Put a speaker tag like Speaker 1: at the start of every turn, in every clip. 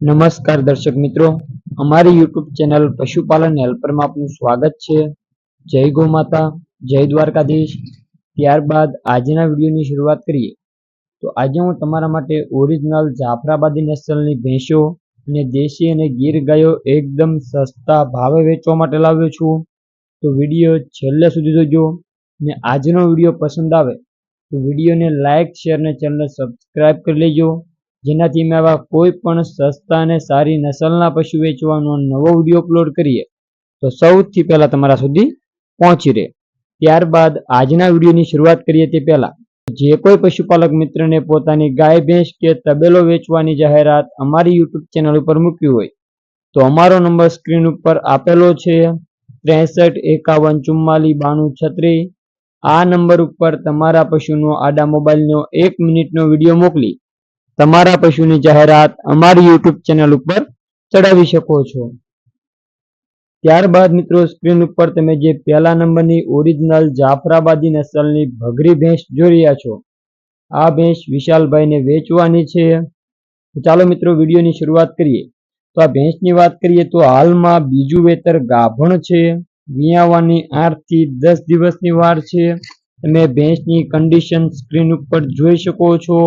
Speaker 1: નમસ્કાર દર્શક મિત્રો. અમારી યુટ્યુબ ચેનલ પશુપાલન હેલ્પરમાં આપનું સ્વાગત છે. જય ગૌ માતા, જય દ્વારકાધીશ. ત્યારબાદ આજના વિડીયોની શરૂઆત કરીએ. તો આજે હું તમારા માટે ઓરિજિનલ જાફરાબાદી નસલની ભેંસો અને દેશી અને ગીર ગાયો એકદમ સસ્તા ભાવે વેચવા માટે લાવ્યો છું. તો વીડિયો છેલ્લે સુધી જોજો. ને આજનો વીડિયો પસંદ આવે તો વિડીયોને લાઇક શેર અને ચેનલને સબસ્ક્રાઇબ કરી લેજો. જેનાથી અમે આવા કોઈ પણ સસ્તા અને સારી નસલના પશુ વેચવાનો નવો વીડિયો અપલોડ કરીએ, તો સૌથી પહેલા તમારા સુધી પહોંચી રહે. ત્યારબાદ આજના વિડીયોની શરૂઆત કરીએ તે પહેલા, જે કોઈ પશુપાલક મિત્રને પોતાની ગાય, ભેંસ કે તબેલો વેચવાની જાહેરાત અમારી યુટ્યુબ ચેનલ ઉપર મૂકવી હોય, તો અમારો નંબર સ્ક્રીન ઉપર આપેલો છે ત્રેસઠ એકાવન ચુમ્માલી બાણું છત્રીસ. આ નંબર ઉપર તમારા પશુનો આડા મોબાઈલનો એક મિનિટનો વીડિયો મોકલી તમારા પશુની જાહેરાત અમારી યુટ્યુબ ચેનલ ઉપર ચડાવી શકો છો. ત્યારબાદ મિત્રો, સ્ક્રીન ઉપર તમે જે પહેલા નંબરની ઓરિજિનલ જાફરાબાદી નસલની ભગરી ભેંસ જોઈ રહ્યા છો, આ ભેંસ વિશાલભાઈને વેચવાની છે. ચાલો મિત્રો, વિડીયોની શરૂઆત કરીએ. તો આ ભેંસની વાત કરીએ તો હાલમાં બીજું વેતર ગાભણ છે. વિયાવાની આઠથી દસ દિવસની વાર છે. તમે ભેંસની કન્ડિશન સ્ક્રીન ઉપર જોઈ શકો છો.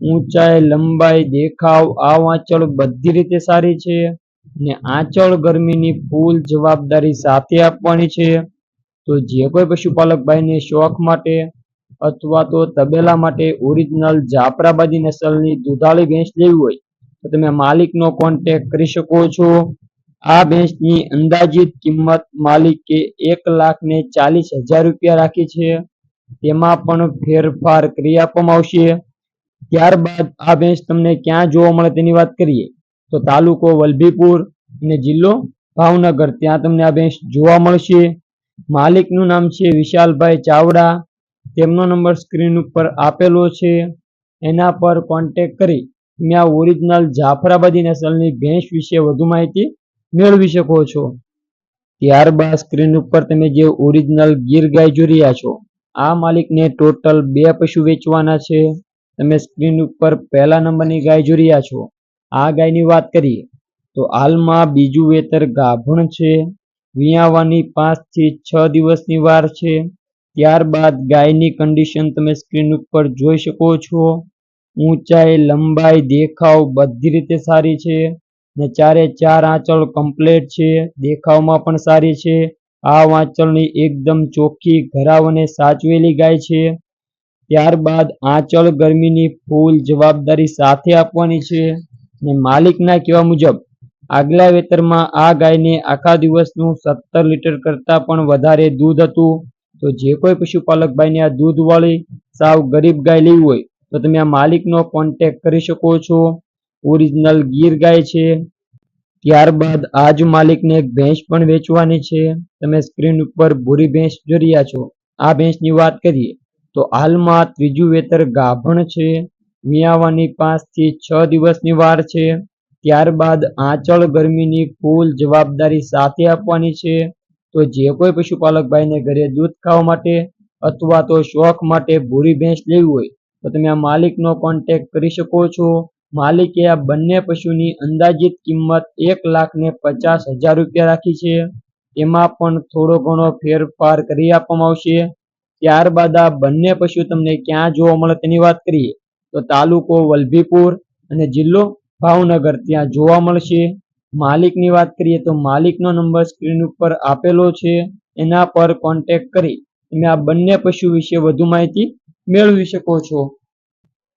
Speaker 1: ઊંચાઈ, લંબાઈ, દેખાવ, આ આંચળ બધી રીતે સારી છે ને આંચળ ગરમીની ફૂલ જવાબદારી સાથે આપવાની છે. તો જે કોઈ પશુપાલક ભાઈને શોખ માટે અથવા તો તબેલા માટે ઓરિજિનલ જાફરાબાદી નસલની દુધાળી ભેંસ લેવી હોય, તો તમે માલિકનો કોન્ટેક્ટ કરી શકો છો. આ ભેંસની અંદાજિત કિંમત માલિકે એક લાખ ને ચાલીસ હજાર રૂપિયા રાખી છે. તેમાં પણ ફેરફાર કરી આપવામાં આવશે. ત્યારબાદ આ ભેંસ તમને ક્યાં જોવા મળે તેની વાત કરીએ. તો તાલુકો વલભીપુર અને જિલ્લો ભાવનગર. ત્યાં તમને આ ભેંસ જોવા મળશે. માલિકનું નામ છે વિશાલભાઈ ચાવડા. તેમનો નંબર સ્ક્રીન ઉપર આપેલો છે. એના પર કોન્ટેક કરી તમે આ ઓરિજિનલ જાફરાબાદી નસલની ભેંસ વિશે વધુ માહિતી મેળવી શકો છો. ત્યારબાદ સ્ક્રીન ઉપર તમે જે ઓરિજિનલ ગીર ગાય જોઈ રહ્યા છો, આ માલિકને ટોટલ બે પશુ વેચવાના છે. તમે સ્ક્રીન ઉપર પહેલા નંબરની ગાય જોઈ રહ્યા છો. આ ગાયની વાત કરીએ, તો હાલમાં બીજું વેતર ગાભણ છે. વિયાવાની પાંચથી છ દિવસની વાર છે. ત્યારબાદ ગાયની કન્ડિશન તમે સ્ક્રીન ઉપર જોઈ શકો છો. ઊંચાઈ, લંબાઈ, દેખાવ બધી રીતે સારી છે ને ચારે ચાર આંચળ કમ્પ્લેટ છે. દેખાવમાં પણ સારી છે. આ વાંચળની એકદમ ચોખ્ખી, ઘરાવ અને સાચવેલી ગાય છે. ત્યારબાદ આંચળ ગરમીની ફૂલ જવાબદારી સાથે આપવાની છે ને માલિકના કહેવા મુજબ, આગલા વેતરમાં આ ગાયને આખા દિવસનું સત્તર લીટર કરતાં પણ વધારે દૂધ હતું. તો જે કોઈ પશુપાલક ભાઈને આ દૂધવાળી સાવ ગરીબ ગાય લેવી હોય, તો તમે આ માલિકનો કોન્ટેક કરી શકો છો. ઓરિજિનલ ગીર ગાય છે. ત્યારબાદ આ જ માલિકને એક ભેંસ પણ વેચવાની છે. તમે સ્ક્રીન ઉપર ભૂરી ભેંસ જોઈ રહ્યા છો. આ ભેંસની વાત કરીએ. તો હાલમાં ત્રીજું વેતર ગાભણ છે, મિયાવાની પાંચથી છ દિવસની વાર છે, ત્યારબાદ આંચળ ગરમીની ફૂલ જવાબદારી સાથે આપવાની છે, તો જે કોઈ પશુપાલક ભાઈને ઘરે દૂધ ખાવા માટે અથવા તો શોખ માટે ભૂરી ભેંસ લેવી હોય, તો તમે આ માલિકનો કોન્ટેક કરી શકો છો. માલિકે આ બંને પશુની અંદાજિત કિંમત એક લાખ ને પચાસ હજાર રૂપિયા રાખી છે. એમાં પણ થોડો ઘણો ફેરફાર કરી આપવામાં આવશે. ત્યારબાદ આ બંને પશુ તમને ક્યાં જોવા મળે તેની વાત કરીએ. તો તાલુકો વલભીપુર અને જિલ્લો ભાવનગર, ત્યાં જોવા મળશે. માલિકની વાત કરીએ તો માલિકનો નંબર સ્ક્રીન ઉપર આપેલો છે. એના પર કોન્ટેક કરી તમે આ બંને પશુ વિશે વધુ માહિતી મેળવી શકો છો.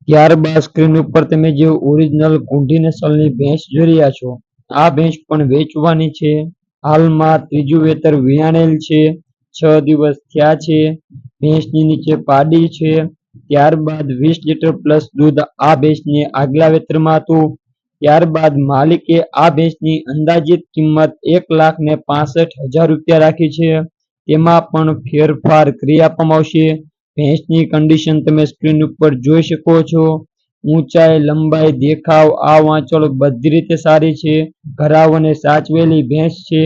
Speaker 1: ત્યારબાદ સ્ક્રીન ઉપર તમે જે ઓરિજિનલ કુંઢી નસલની ભેંસ જોઈ રહ્યા છો, આ ભેંસ પણ વેચવાની છે. હાલમાં ત્રીજું વેતર વિયાણેલ છે. છ દિવસ થયા છે. ભેંસની નીચે પાડી છે. ત્યારબાદ વીસ લીટર પ્લસ દૂધ આ ભેંસને આગલા વેતરમાં હતું. ત્યારબાદ માલિકે આ ભેંસની અંદાજિત કિંમત એક લાખ ને પાસઠ હજાર રૂપિયા રાખી છે. તેમાં પણ ફેરફાર કરી આપવામાં આવશે. ભેંસની કન્ડિશન તમે સ્ક્રીન ઉપર જોઈ શકો છો. ઊંચાઈ, લંબાઈ, દેખાવ, આ વાંચળ બધી રીતે સારી છે. ઘરાવ અને સાચવેલી ભેંસ છે.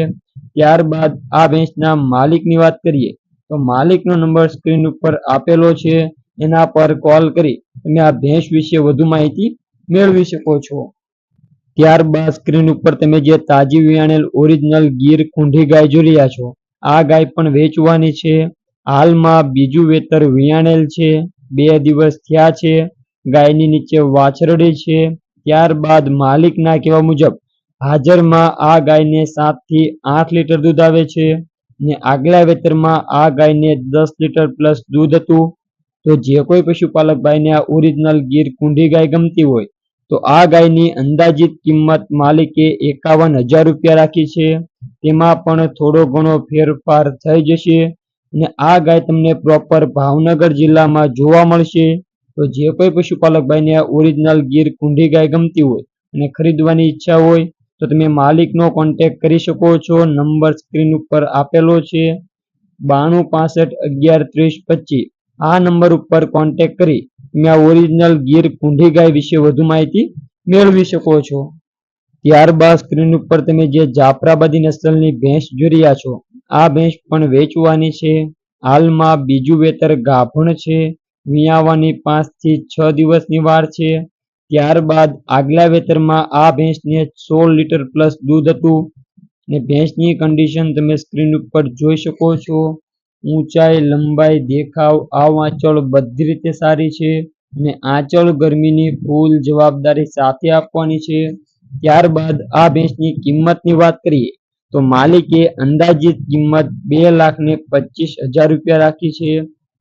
Speaker 1: ત્યારબાદ આ ભેંસના માલિકની વાત કરીએ. તો માલિકનો નંબર સ્ક્રીન ઉપર આપેલો છે. એના પર કોલ કરી તમે આ ભેંસ વિશે વધુ માહિતી મેળવી શકો છો. ત્યારબાદ સ્ક્રીન ઉપર તમે જે તાજી વિયાણેલ ઓરિજિનલ ગીર કુંઢી ગાય જોઈ રહ્યા છો, આ ગાય પણ વેચવાની છે. હાલમાં બીજું વેતર વિયાણેલ છે. બે દિવસ થયા છે. ગાયની નીચે વાછરડી છે. ત્યારબાદ માલિકના કહેવા મુજબ, હાજરમાં આ ગાયને સાતથી આઠ લીટર દૂધ આવે છે. ને આગલા વેતરમાં આ ગાયને દસ લીટર પ્લસ દૂધ હતું. તો જે કોઈ પશુપાલક ભાઈને આ ઓરિજિનલ ગીર કુંઢી ગાય ગમતી હોય, તો આ ગાયની અંદાજિત કિંમત માલિકે એકાવન હજાર રૂપિયા રાખી છે. તેમાં પણ થોડો ઘણો ફેરફાર થઈ જશે ને આ ગાય તમને પ્રોપર ભાવનગર જિલ્લામાં જોવા મળશે. તો જે કોઈ પશુપાલક ભાઈને આ ઓરિજિનલ ગીર કુંઢી ગાય ગમતી હોય અને ખરીદવાની ઈચ્છા હોય તો તમે માલિકનો કોન્ટેક્ટ કરી શકો છો. નંબર સ્ક્રીન ઉપર આપેલો છે. બાણું પાસઠ અગિયાર ત્રીસ પચીસ. આ નંબર ઉપર કોન્ટેક્ટ કરી તમે આ ઓરિજિનલ ગીર કુંઢી ગાય વિશે વધુ માહિતી મેળવી શકો છો. ત્યારબાદ સ્ક્રીન ઉપર તમે જે જાફરાબાદી નસલની ભેંસ જોઈ રહ્યા છો, આ ભેંસ પણ વેચવાની છે. હાલમાં બીજું વેતર ગાભણ છે. વિયાવાની પાંચથી છ દિવસની વાર છે. ત્યારબાદ આગલા વેતરમાં આ ભેંસને સોળ લીટર પ્લસ દૂધ હતું. ને ભેંસની કન્ડિશન તમે સ્ક્રીન ઉપર જોઈ શકો છો. ઊંચાઈ, લંબાઈ, દેખાવ આવ આંચળ બધી રીતે સારી છે. અને આંચળ ગરમીની ફૂલ જવાબદારી સાથે આપવાની છે. ત્યારબાદ આ ભેંસની કિંમતની વાત કરીએ, તો માલિકે અંદાજિત કિંમત બે લાખ ને પચીસ હજાર રૂપિયા રાખી છે.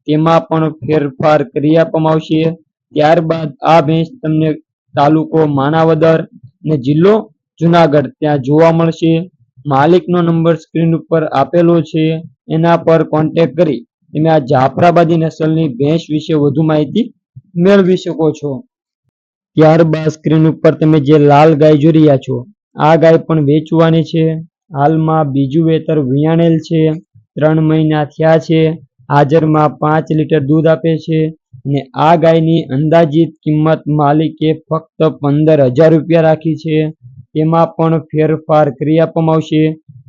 Speaker 1: તેમાં પણ ફેરફાર કરી આપવામાં આવશે. ત્યારબાદ આ ભેંસ તમને તાલુકો માણાવદર ને જિલ્લો જુનાગઢ ત્યાં જોવા મળશે. માલિકનો નંબર સ્ક્રીન ઉપર આપેલો છે. એના પર કોન્ટેક કરી તમે આ જાફરાબાદી નસલની ભેંસ વિશે વધુ માહિતી મેળવી શકો છો. ત્યારબાદ સ્ક્રીન ઉપર તમે જે લાલ ગાય જોઈ રહ્યા છો, આ ગાય પણ વેચવાની છે. હાલમાં બીજું વેતર વિયાણેલ છે. ત્રણ મહિના થયા છે. હાજરમાં પાંચ લીટર દૂધ આપે છે. અને આ ગાયની અંદાજિત કિંમત માલિકે ફક્ત પંદર હજાર રૂપિયા રાખી છે. તેમાં પણ ફેરફાર કરી આપવામાં આવશે.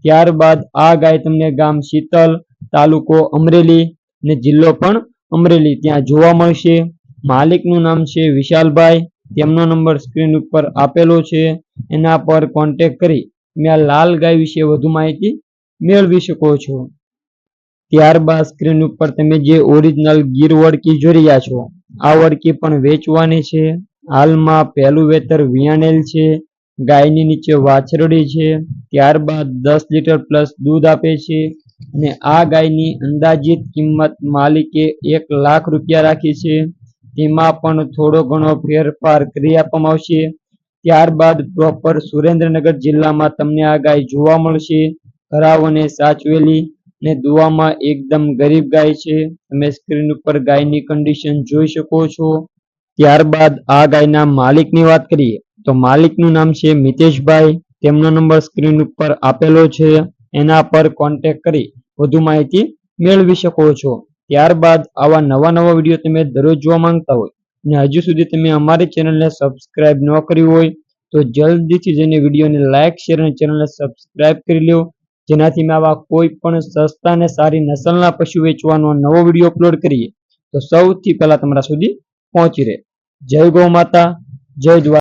Speaker 1: ત્યારબાદ આ ગાય તમને ગામ શીતલ તાલુકો અમરેલી ને જિલ્લો પણ અમરેલી ત્યાં જોવા મળશે. માલિકનું નામ છે વિશાલભાઈ. તેમનો નંબર સ્ક્રીન ઉપર આપેલો છે. એના પર કોન્ટેક કરી મેં આ લાલ ગાય વિશે વધુ માહિતી મેળવી શકો છો. ત્યારબાદ સ્ક્રીન ઉપર તમે જે ઓરિજિનલ ગીર વડકી જોઈ રહ્યા છો, આ વડકી પણ વેચવાની છે. હાલમાં પહેલું વેતર વિયાણેલ છે, ગાયની નીચે વાછરડી છે, ત્યારબાદ દસ લીટર પ્લસ દૂધ આપે છે અને આ ગાયની અંદાજિત કિંમત માલિકે એક લાખ રૂપિયા રાખી છે. તેમાં પણ થોડો ઘણો ફેરફાર કરી આપવામાં આવશે. ત્યારબાદ પ્રોપર સુરેન્દ્રનગર જિલ્લામાં તમને આ ગાય જોવા મળશે. ખરાબ સાચવેલી ને દુવામાં એકદમ ગરીબ ગાય છે. તમે સ્ક્રીન ઉપર ગાયની કન્ડિશન જોઈ શકો છો. ત્યારબાદ આ ગાયના માલિકની વાત કરીએ, તો માલિકનું નામ છે મિતેશભાઈ. તેમનો નંબર સ્ક્રીન ઉપર આપેલો છે. એના પર કોન્ટેક કરી વધુ માહિતી મેળવી શકો છો. ત્યારબાદ આવા નવા નવા વીડિયો તમે દરરોજ જોવા માંગતા હોય અને હજુ સુધી તમે અમારી ચેનલને સબસ્ક્રાઇબ ન કરી હોય, તો જલ્દીથી જઈને વિડીયોને લાઇક શેર અને ચેનલને સબસ્ક્રાઇબ કરી લો જેનાથી મેં આવા કોઈ પણ સસ્તા અને સારી નસલના પશુ વેચવાનો નવો વીડિયો અપલોડ કરીએ. તો સૌથી પહેલા તમારા સુધી પહોંચી રહે. જય ગૌ માતા, જય